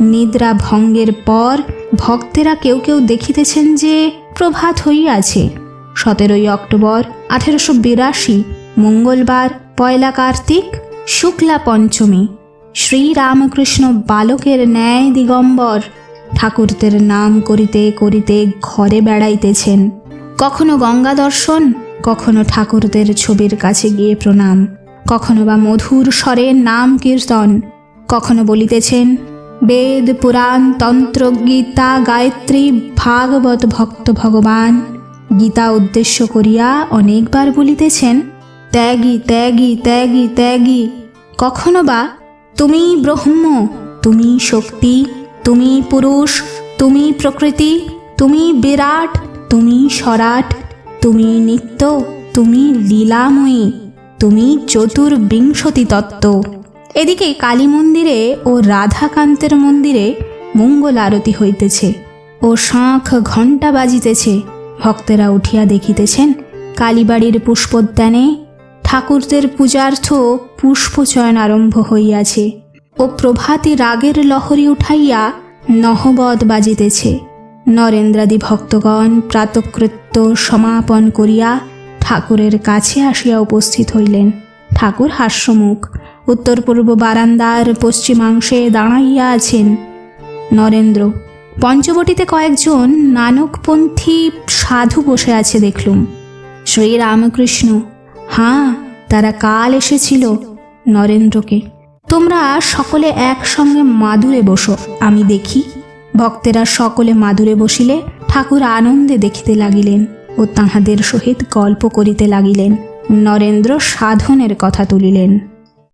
নিদ্রা ভঙ্গের পর ভক্তেরা কেউ কেউ দেখিতেছেন যে প্রভাত হইয়াছে। সতেরোই অক্টোবর আঠেরোশো বিরাশি, মঙ্গলবার, পয়লা কার্তিক, শুক্লা পঞ্চমী। শ্রীরামকৃষ্ণ বালকের ন্যায় দিগম্বর ঠাকুরদের নাম করিতে করিতে ঘরে বেড়াইতেছেন। কখনো গঙ্গা দর্শন, কখনো ঠাকুরদের ছবির কাছে গিয়ে প্রণাম। কখনো বা মধুর স্বরে নাম কীর্তন, কখনো বলিতেছেন বেদ, পুরাণ, তন্ত্র, গীতা, গায়ত্রী, ভাগবত ভক্ত ভগবান। গীতা উদ্দেশ্য করিয়া অনেকবার বলিতেছেন, ত্যাগী ত্যাগী ত্যাগী ত্যাগী, কখনো বা? তুমি ব্রহ্ম, তুমি শক্তি, তুমি পুরুষ, তুমি প্রকৃতি, তুমি বিরাট, তুমি সরাট, তুমি নিত্য, তুমি লীলাময়ী, তুমি চতুর্বিংশতি তত্ত্ব। এদিকে কালী মন্দিরে ও রাধাকান্তের মন্দিরে মঙ্গল আরতি হইতেছে ও শাঁখ ঘণ্টা বাজিতেছে। ভক্তেরা উঠিয়া দেখিতেছেন কালীবাড়ির পুষ্পোদ্যানে ঠাকুরদের পূজার্থ পুষ্পচয়ন আরম্ভ হইয়াছে ও প্রভাতী রাগের লহরী উঠাইয়া নহবদ বাজিতেছে। নরেন্দ্রাদি ভক্তগণ প্রাতকৃত্য সমাপন করিয়া ঠাকুরের কাছে আসিয়া উপস্থিত হইলেন। ঠাকুর হাস্যমুখ উত্তর পূর্ব বারান্দার পশ্চিমাংশে দাঁড়াইয়া আছেন নরেন্দ্র, পঞ্চবটিতে কয়েকজন নানকপন্থী সাধু বসে আছে দেখলুম। শ্রীরামকৃষ্ণ, হাঁ, তারা কাল এসেছিল নরেন্দ্রকে। তোমরা সকলে একসঙ্গে মাদুরে বসো, আমি দেখি। ভক্তেরা সকলে মাদুরে বসিলে ঠাকুর আনন্দে দেখিতে লাগিলেন ও তাহাদের সহিত গল্প করিতে লাগিলেন। নরেন্দ্র সাধনের কথা তুলিলেন।